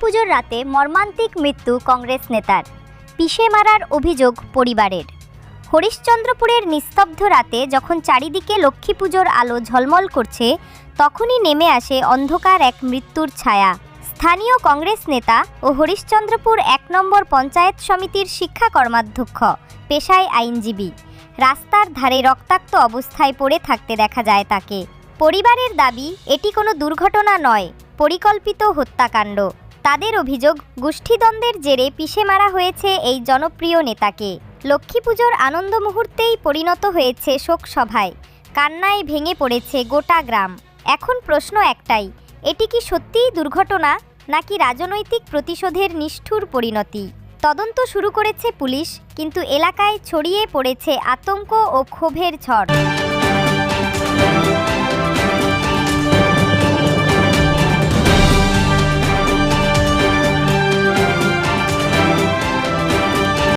পুজোর রাতে মর্মান্তিক মৃত্যু কংগ্রেস নেতার। পিষে মারার অভিযোগ পরিবারের। হরিশ্চন্দ্রপুরের নিস্তব্ধ রাতে যখন চারিদিকে লক্ষ্মী পুজোর আলো ঝলমল করছে, তখনই নেমে আসে অন্ধকার এক মৃত্যুর ছায়া। স্থানীয় কংগ্রেস নেতা ও হরিশ্চন্দ্রপুর এক নম্বর পঞ্চায়েত সমিতির শিক্ষা কর্মাধ্যক্ষ, পেশায় আইনজীবী। রাস্তার ধারে রক্তাক্ত অবস্থায় পড়ে থাকতে দেখা যায় তাকে। পরিবারের দাবি, এটি কোনো দুর্ঘটনা নয়, পরিকল্পিত হত্যাকাণ্ড। তাদের অভিযোগ, গোষ্ঠীদ্বন্দ্বের জেরে পিষে মারা হয়েছে এই জনপ্রিয় নেতাকে। লক্ষ্মী পুজোর আনন্দ মুহূর্তেই পরিণত হয়েছে শোকসভায়। কান্নায় ভেঙে পড়েছে গোটা গ্রাম। এখন প্রশ্ন একটাই, এটি কি সত্যিই দুর্ঘটনা, নাকি রাজনৈতিক প্রতিশোধের নিষ্ঠুর পরিণতি? তদন্ত শুরু করেছে পুলিশ, কিন্তু এলাকায় ছড়িয়ে পড়েছে আতঙ্ক ও ক্ষোভের ঝড়।